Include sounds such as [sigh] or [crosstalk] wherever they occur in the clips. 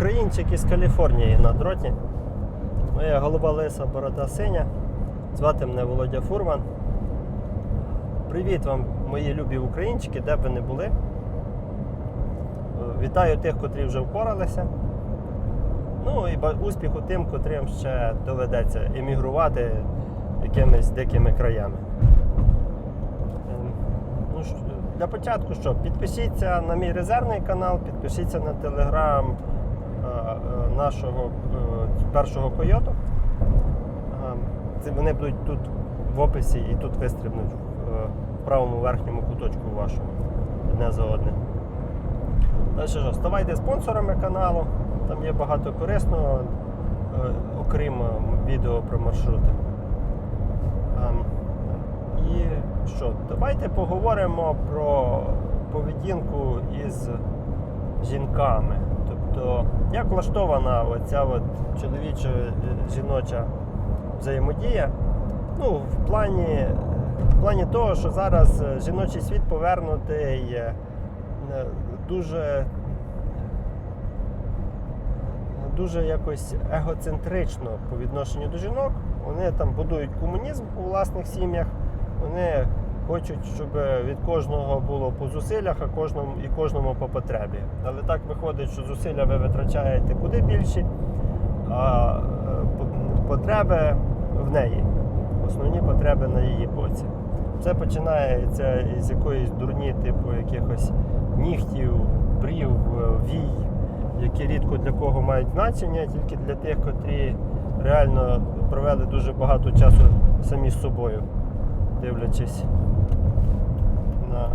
Українчик із Каліфорнії на дроті. Моя голова лиса борода синя. Звати мене Володя Фурман. Привіт вам, мої любі українчики, де б ви не були. Вітаю тих, котрі вже впоралися. Ну і успіху тим, котрим ще доведеться емігрувати якимись дикими краями. Ем, Ну, для початку що? Підпишіться на мій резервний канал, підпишіться на телеграм нашого е, першого койоту. Ем, вони будуть тут в описі і тут вистрибнуть в, е, правому верхньому куточку вашому одне за одним. Далі що, ставайте спонсорами каналу, там є багато корисного, е, окрім е, відео про маршрути. І що, давайте поговоримо про поведінку із жінками. Тобто, як влаштована оця от чоловіча е, жіноча взаємодія. Ну, в плані, в плані того, що зараз е, жіночий світ повернутий е, дуже дуже якось егоцентрично по відношенню до жінок. Вони там будують комунізм у власних сім'ях. Вони хочуть, щоб від кожного було по зусиллях, а кожному і кожному по потребі. Але так виходить, що зусилля ви витрачаєте куди більші, а е, потреби в неї. Основні потреби на її боці. Це починається із якоїсь дурні, типу якихось нігтів, брів, е, вій, які рідко для кого мають значення, тільки для тих, котрі реально провели дуже багато часу самі з собою, дивлячись на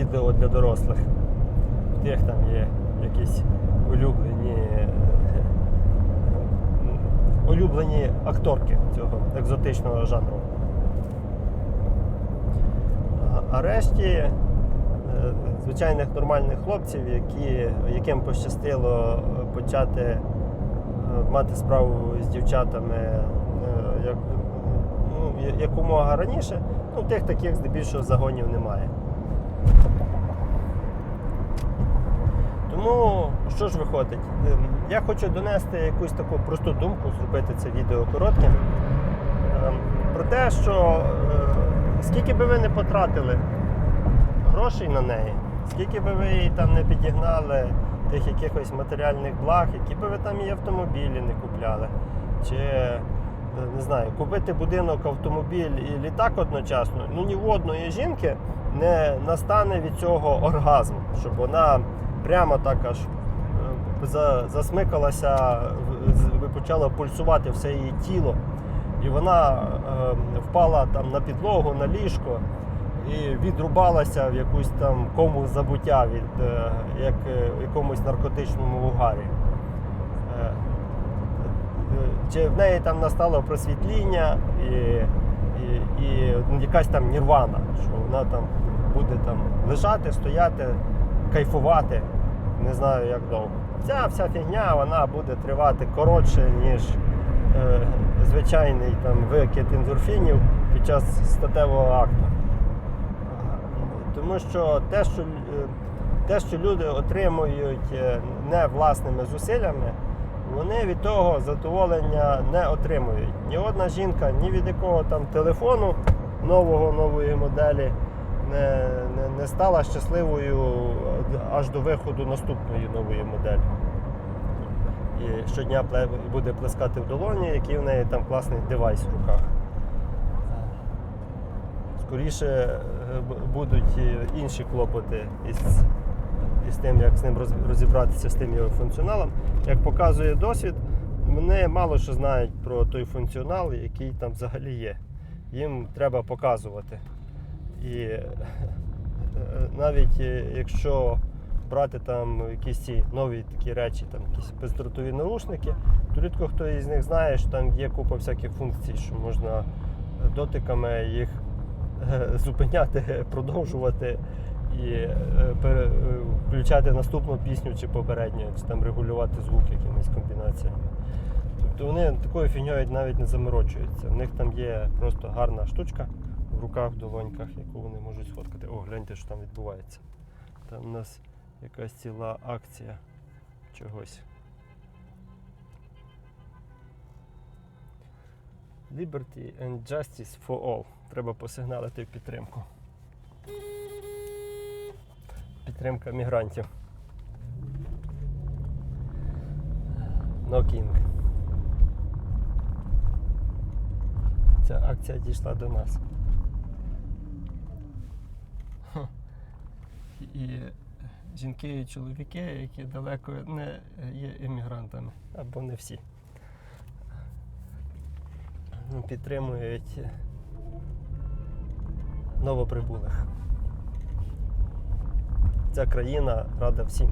відео для дорослих. В тих там є якісь улюблені, е, улюблені акторки цього екзотичного жанру. А- решті е, звичайних нормальних хлопців, які, яким пощастило почати е, мати справу з дівчатами як, ну, якомога раніше, ну тих таких здебільшого загонів немає. Тому що ж виходить? Ем, Я хочу донести якусь таку просту думку, зробити це відео коротким. Ем, Про те, що е, скільки би ви не потратили грошей на неї, скільки би ви їй там не підігнали тих якихось матеріальних благ, які би ви там і автомобілі не купляли, чи не знаю, купити будинок, автомобіль і літак одночасно, ну ні в одної жінки не настане від цього оргазм, щоб вона прямо так аж е, засмикалася, почала пульсувати все її тіло. І вона е, впала там на підлогу, на ліжко і відрубалася в якусь там кому забуття від е, як е, якомусь наркотичному угарі. Е, е, Чи в неї там настало просвітління і, і, і якась там нірвана, що вона там буде там лежати, стояти, кайфувати, не знаю як довго. Ця вся фігня вона буде тривати коротше, ніж е, звичайний там викид ендорфінів під час статевого акту. Тому що те, що, е, те, що люди отримують е, не власними зусиллями, вони від того задоволення не отримують. Ні одна жінка, ні від якого там телефону нового нової моделі не, не, не стала щасливою аж до виходу наступної нової моделі. І щодня буде плескати в долоні, який в неї там класний девайс в руках. Скоріше е, будуть е, інші клопоти із, із тим, як з ним розібратися з тим його функціоналом. Як показує досвід, вони мало що знають про той функціонал, який там взагалі є. Їм треба показувати. І е, навіть е, якщо брати там якісь ці нові такі речі, там якісь бездротові нарушники, то рідко хто із них знає, що там є купа всяких функцій, що можна дотиками їх е, зупиняти, [laughs] продовжувати і е, е, включати наступну пісню чи попередню, чи там регулювати звук якимись комбінаціями. Тобто вони такою фігньою навіть не заморочуються. У них там є просто гарна штучка в руках, в долоньках, яку вони можуть сфоткати. О, гляньте, що там відбувається. Там у нас якась ціла акція чогось. Liberty and Justice for All. Треба посигналити в підтримку. Підтримка мігрантів. Knocking. Ця акція дійшла до нас. І жінки і чоловіки, які далеко не є іммігрантами, або не всі. Підтримують новоприбулих. Ця країна рада всім.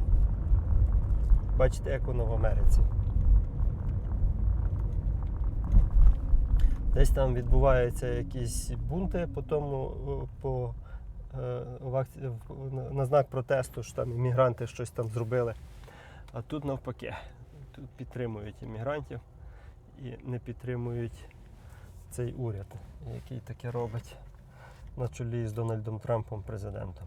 Бачите, як воно в Америці. Десь там відбуваються якісь бунти по тому, по, е, в- на- на знак протесту, що там іммігранти щось там зробили. А тут навпаки, тут підтримують іммігрантів і не підтримують цей уряд, який таке робить на чолі з Дональдом Трампом президентом.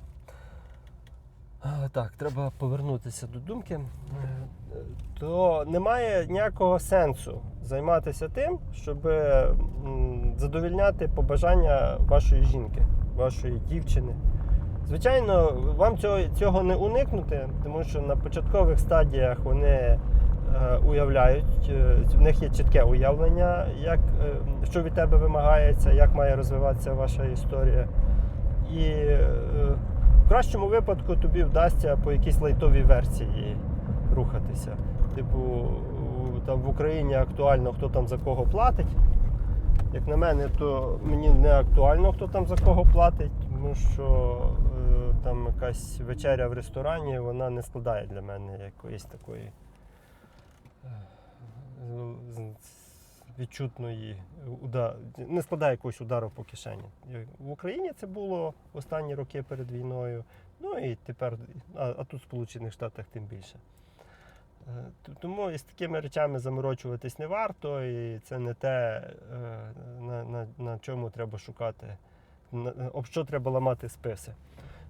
Так, треба повернутися до думки. Е, То немає ніякого сенсу займатися тим, щоб задовільняти побажання вашої жінки, вашої дівчини. Звичайно, вам цього, цього не уникнути, тому що на початкових стадіях вони е, уявляють, е, в них є чітке уявлення, як, що від тебе вимагається, як має розвиватися ваша історія. І кращому випадку тобі вдасться по якійсь лайтовій версії рухатися. Типу, там в Україні актуально, хто там за кого платить. Як на мене, то мені не актуально, хто там за кого платить, тому що е, там якась вечеря в ресторані, вона не складає для мене якоїсь такої е, відчутної уда... не складає якогось удару по кишені. В Україні це було останні роки перед війною, ну і тепер, а, а тут в Сполучених Штатах тим більше. Е, Тому із такими речами заморочуватись не варто, і це не те, е, на, на, на чому треба шукати, на- об що треба ламати списи.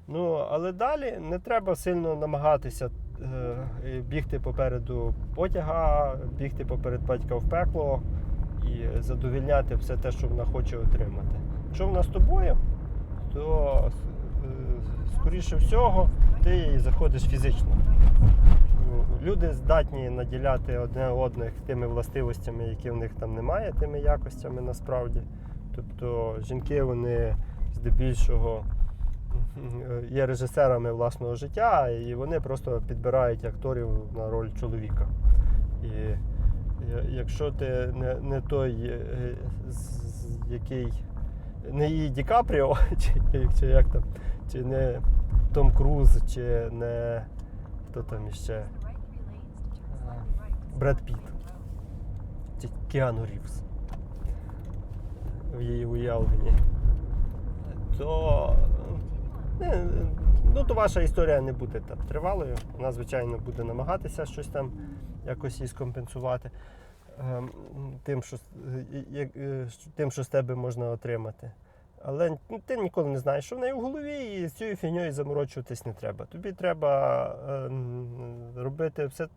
Ну, але далі не треба сильно намагатися е, бігти попереду потяга, бігти поперед батька в пекло і задовільняти все те, що вона хоче отримати. Якщо вона з тобою, то е, скоріше всього ти заходиш фізично. Люди здатні наділяти одне одних тими властивостями, які в них там немає, тими якостями насправді. Тобто жінки вони здебільшого е, є режисерами власного життя, і вони просто підбирають акторів на роль чоловіка. І якщо ти не, не той, е, який не її Ді Капріо, [laughs] чи, чи як там, чи не Том Круз, чи не хто там іще. Бред Піт. Чи Кіану Рівз в її уявленні. То, е, ну, то ваша історія не буде там тривалою. Вона, звичайно, буде намагатися щось там якось їй скомпенсувати ем, тим, що, е, е, тим, що з тебе можна отримати. Але ну, ти ніколи не знаєш, що в неї в голові, і з цією фігньою заморочуватись не треба. Тобі треба ем, робити все,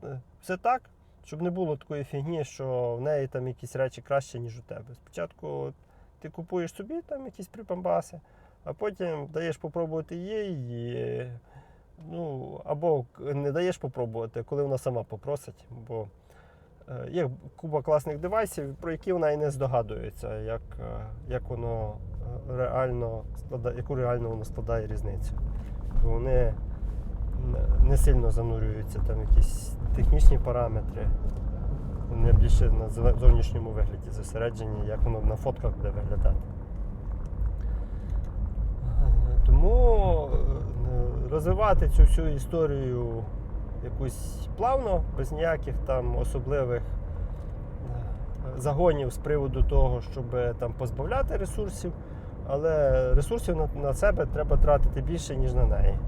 все так, щоб не було такої фігні, що в неї там якісь речі краще, ніж у тебе. Спочатку ти купуєш собі там якісь припамбаси, а потім даєш попробувати їй, і, ну, або не даєш попробувати, коли вона сама попросить. Бо е, є купа класних девайсів, про які вона і не здогадується, як, е, як воно е, реально складає, яку реально воно складає різницю. Бо вони не- сильно занурюються там якісь технічні параметри. Вони більше на зовнішньому вигляді зосереджені, як воно на фотках буде виглядати. Тому розвивати цю всю історію якусь плавно, без ніяких там особливих е, загонів з приводу того, щоб там позбавляти ресурсів, але ресурсів на, на себе треба тратити більше, ніж на неї.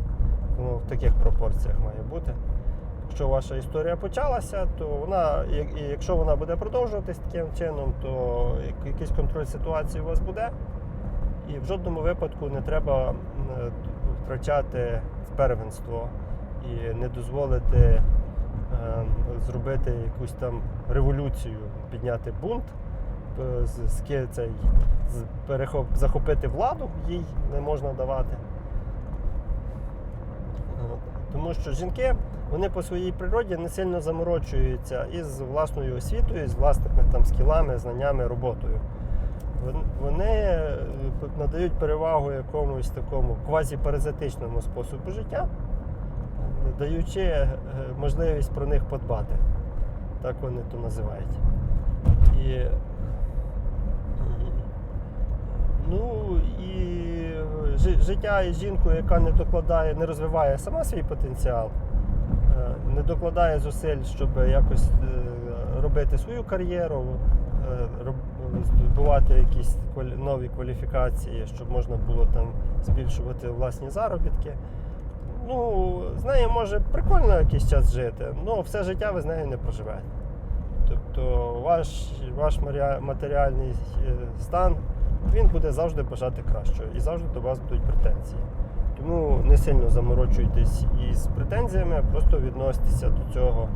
Ну, в таких пропорціях має бути. Якщо ваша історія почалася, то вона, якщо вона буде продовжуватись таким чином, то якийсь контроль ситуації у вас буде. І в жодному випадку не треба м, втрачати первенство і не дозволити е, зробити якусь там революцію, підняти бунт, е, з- цей, захопити владу їй не можна давати. Тому що жінки вони по своїй природі не сильно заморочуються із власною освітою, з власними там скілами, знаннями, роботою. Вон- Вони е, надають перевагу якомусь такому квазіпаразитичному способу життя, е, даючи е, можливість про них подбати. Так вони то називають. І, ну, і життя із жінкою, яка не докладає, не розвиває сама свій потенціал, е, не докладає зусиль, щоб якось е, робити свою кар'єру, е, здобувати якісь нові кваліфікації, щоб можна було там збільшувати власні заробітки. Ну, з нею може прикольно якийсь час жити, але все життя ви з нею не проживете. Тобто ваш, ваш матеріальний е, стан він буде завжди бажати кращого і завжди до вас будуть претензії. Тому не сильно заморочуйтесь із претензіями, просто відноситеся до цього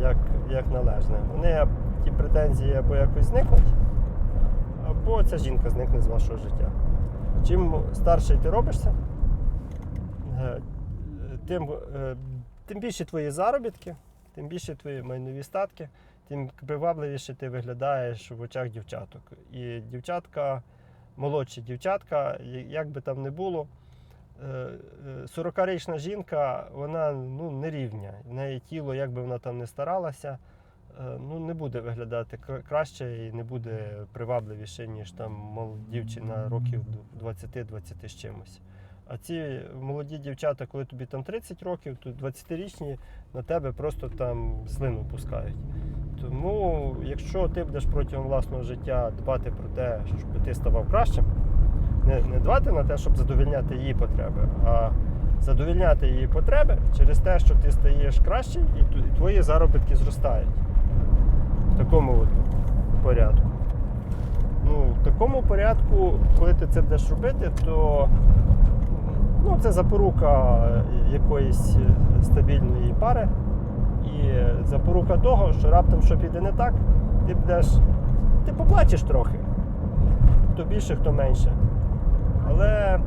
як, як належне. Вони ті претензії або якось зникнуть, або ця жінка зникне з вашого життя. Чим старший ти робишся, е, тим, е, тим більше твої заробітки, тим більше твої майнові статки, тим привабливіше ти виглядаєш в очах дівчаток. І дівчатка, молодші дівчатка, як би там не було, е, е, 40-річна жінка, вона ну, не рівня. В неї тіло, як би вона там не старалася, ну, не буде виглядати кра- краще і не буде привабливіше, ніж там мол, дівчина років 20-20 з чимось. А ці молоді дівчата, коли тобі там 30 років, то 20-річні на тебе просто там слину пускають. Тому, якщо ти будеш протягом власного життя дбати про те, щоб ти ставав кращим, не, не дбати на те, щоб задовільняти її потреби, а задовільняти її потреби через те, що ти стаєш кращим і твої заробітки зростають. Такому от порядку. Ну, в такому порядку, коли ти це будеш робити, то ну, це запорука якоїсь стабільної пари. І запорука того, що раптом що піде не так, ти будеш. Ти поплачеш трохи. Хто більше, хто менше. Але е,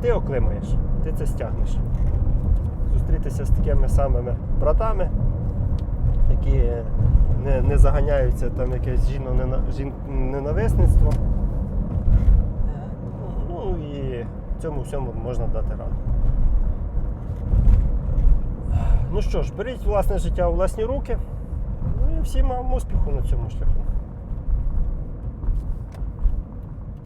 ти оклимаєш, ти це стягнеш. Зустрітися з такими самими братами, які не, не заганяються там якесь жіно ненависництво. Ну і цьому всьому можна дати раду. Ну що ж, беріть власне життя у власні руки. Ну і всім вам успіху на цьому шляху.